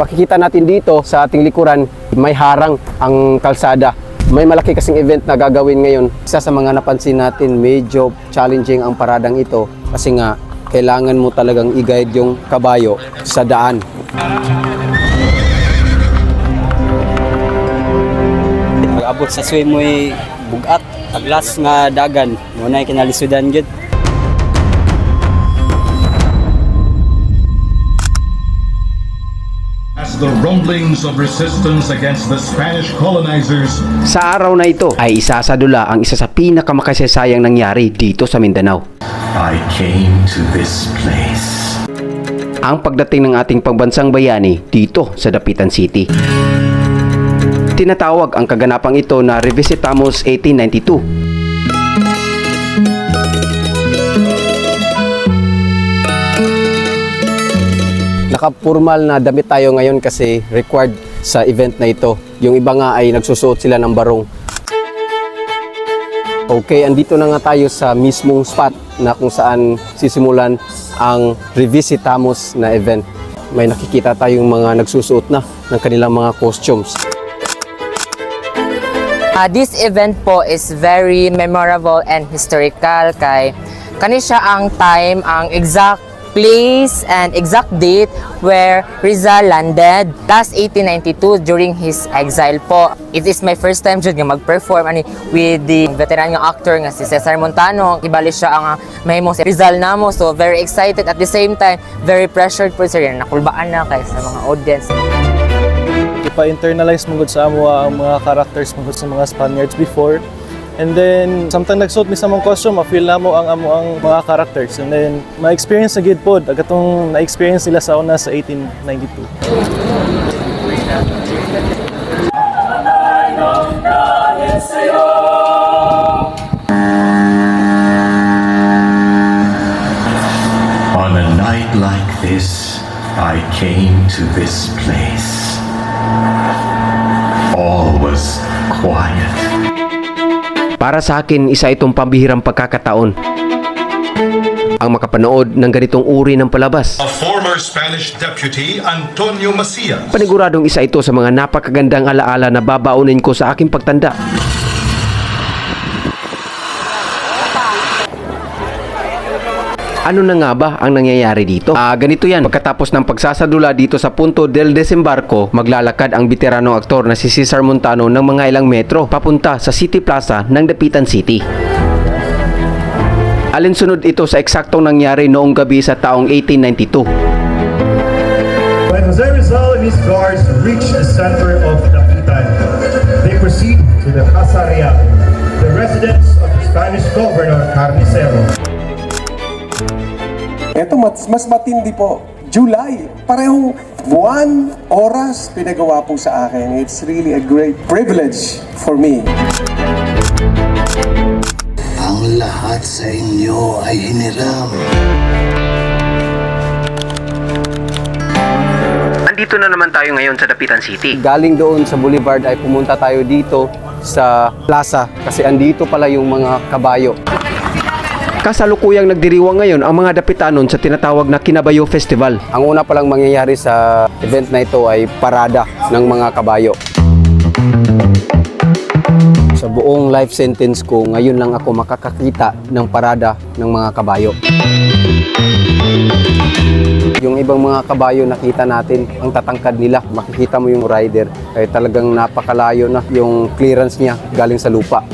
makikita natin dito sa ating likuran, may harang ang kalsada. May malaki kasing event na gagawin ngayon. Isa sa mga napansin natin, medyo challenging ang paradang ito kasi nga kailangan mo talagang i-guide yung kabayo sa daan. Pag-abot sa swim mo'y bugat, aglas nga dagan, muna kinalisudan gyud. As the rumblings of resistance against the Spanish colonizers Sa araw na ito ay isasadula ang isa sa pinakamakasasayang nangyari dito sa Mindanao. I came to this place. Ang pagdating ng ating pambansang bayani dito sa Dapitan City. Tinatawag ang kaganapang ito na Revisitamos 1892 Nakapurmal na damit tayo ngayon kasi required sa event na ito. Yung iba nga ay nagsusuot sila ng barong. Okay, andito na nga tayo sa mismong spot na kung saan sisimulan ang Revisitamos na event. May nakikita tayong mga nagsusuot na ng kanilang mga costumes. Uh, this event po is very memorable and historical kay kani siya ang time, ang exact place and exact date where Rizal landed last 1892 during his exile po. It is my first time jud nga mag-perform ani with the veteran nga actor nga si Cesar Montano. Ibali siya ang uh, mahimong si Rizal namo so very excited at the same time very pressured po sir nakulbaan na kay sa mga audience. ipa-internalize mong sa amo ang mga characters mong sa mga Spaniards before. And then, samtang nagsuot mi sa mong costume, ma-feel na mo ang amo ang mga characters. And then, ma-experience na gid pod agatong na-experience nila sa una sa 1892. On a night like this, I came to this place. All was quiet. Para sa akin, isa itong pambihirang pagkakataon ang makapanood ng ganitong uri ng palabas. a former Spanish deputy, Antonio Macias. Paniguradong isa ito sa mga napakagandang alaala na babaunin ko sa aking pagtanda. Ano na nga ba ang nangyayari dito? Ah, ganito yan. Pagkatapos ng pagsasadula dito sa punto del desembarko, maglalakad ang veteranong aktor na si Cesar Montano ng mga ilang metro papunta sa City Plaza ng Dapitan City. Alinsunod ito sa eksaktong nangyari noong gabi sa taong 1892. When Jose Rizal and his guards reach the center of Dapitan, they proceed to the Casa Real, the residence Ito mas, mas matindi po. July. Parehong buwan, oras, pinagawa po sa akin. It's really a great privilege for me. Ang lahat sa inyo ay hiniram. Andito na naman tayo ngayon sa Dapitan City. Galing doon sa Boulevard ay pumunta tayo dito sa plaza kasi andito pala yung mga kabayo. Kasalukuyang nagdiriwang ngayon ang mga Dapitanon sa tinatawag na Kinabayo Festival. Ang una palang mangyayari sa event na ito ay parada ng mga kabayo. Sa buong life sentence ko, ngayon lang ako makakakita ng parada ng mga kabayo. Yung ibang mga kabayo nakita natin, ang tatangkad nila, makikita mo yung rider, ay talagang napakalayo na yung clearance niya galing sa lupa.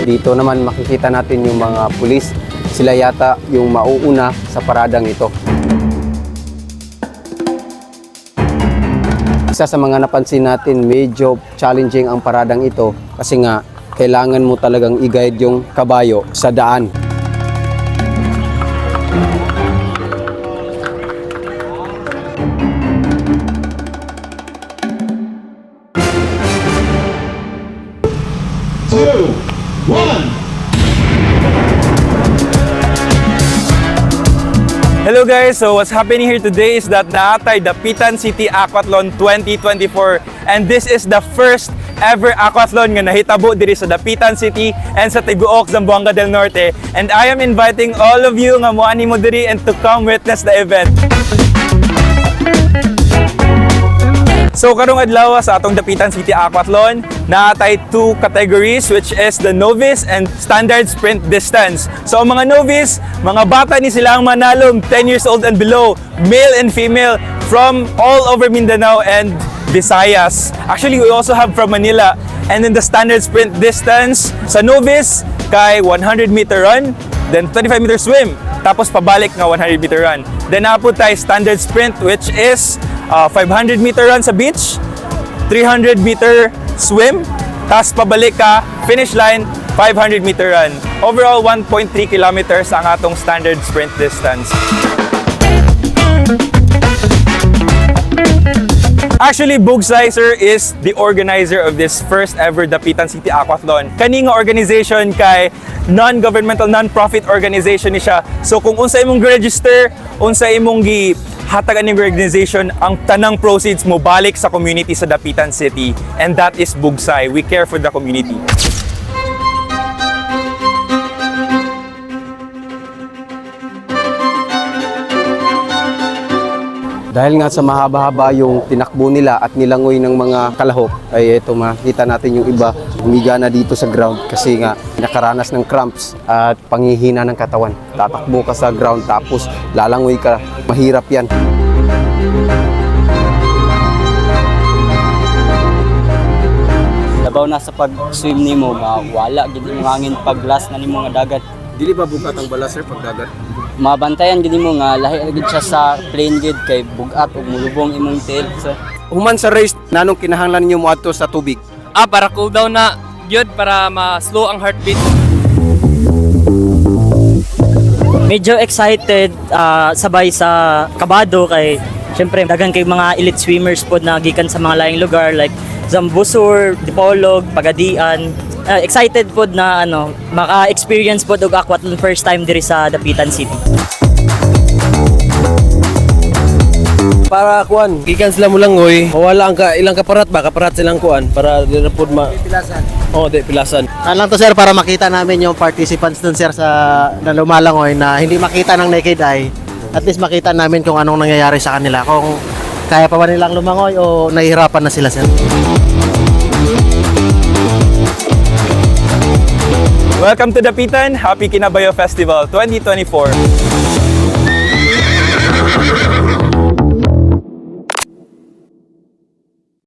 Dito naman makikita natin yung mga pulis, sila yata yung mauuna sa paradang ito. Isa sa mga napansin natin, medyo challenging ang paradang ito kasi nga kailangan mo talagang i-guide yung kabayo sa daan. Two, one. Hello guys! So what's happening here today is that naatay the Pitan City Aquathlon 2024 and this is the first ever aquathlon nga nahitabo diri sa Dapitan City and sa Tiguok, Zamboanga del Norte and I am inviting all of you nga moani mo diri and to come witness the event. So karong adlaw sa atong Dapitan City Aquathlon, naatay two categories which is the novice and standard sprint distance. So ang mga novice, mga bata ni sila ang manalong 10 years old and below, male and female from all over Mindanao and Visayas. Actually, we also have from Manila. And then the standard sprint distance sa novice kay 100 meter run, then 25 meter swim, tapos pabalik nga 100 meter run. Then napo tayo standard sprint which is uh, 500 meter run sa beach, 300 meter swim, tapos pabalik ka, finish line, 500 meter run. Overall, 1.3 kilometers ang atong standard sprint distance. Actually, Bugsay, sir, is the organizer of this first ever Dapitan City Aquathlon. Kani nga organization kay non-governmental, non-profit organization ni siya. So kung unsa imong register, unsa imong gi hatagan ng organization, ang tanang proceeds mo balik sa community sa Dapitan City. And that is Bugsay. We care for the community. Dahil nga sa mahaba-haba yung tinakbo nila at nilangoy ng mga kalahok, ay ito makita natin yung iba humiga na dito sa ground kasi nga nakaranas ng cramps at panghihina ng katawan. Tatakbo ka sa ground tapos lalangoy ka. Mahirap yan. Labaw na sa pag-swim nimo wala gid mo hangin paglas na nimo nga dagat. Dili ba bukat ang bala sir pagdagat? Mabantayan gid mo nga lahi gid siya sa plain gid kay bugat ug mulubong imong tail sa Human sa race, nanong kinahanglan ninyo mo ato sa tubig? Ah, para cool down na yun, para ma-slow ang heartbeat. Medyo excited ah, sabay sa kabado kay syempre daghan kay mga elite swimmers pod na gikan sa mga laing lugar like Zambusur, Dipolog, Pagadian. Ah, excited pod na ano maka-experience pod og aquathlon first time diri sa Dapitan City. para kuan gikan sila mulangoy wala ang ka, ilang kaparat ba kaparat silang kuan para di na pod ma pilasan oh di pilasan Ano lang to sir para makita namin yung participants dun sir sa na lumalangoy na hindi makita ng naked eye. At least makita namin kung anong nangyayari sa kanila. Kung kaya pa ba nilang lumangoy o nahihirapan na sila sir. Welcome to Dapitan. Happy Kinabayo Festival 2024.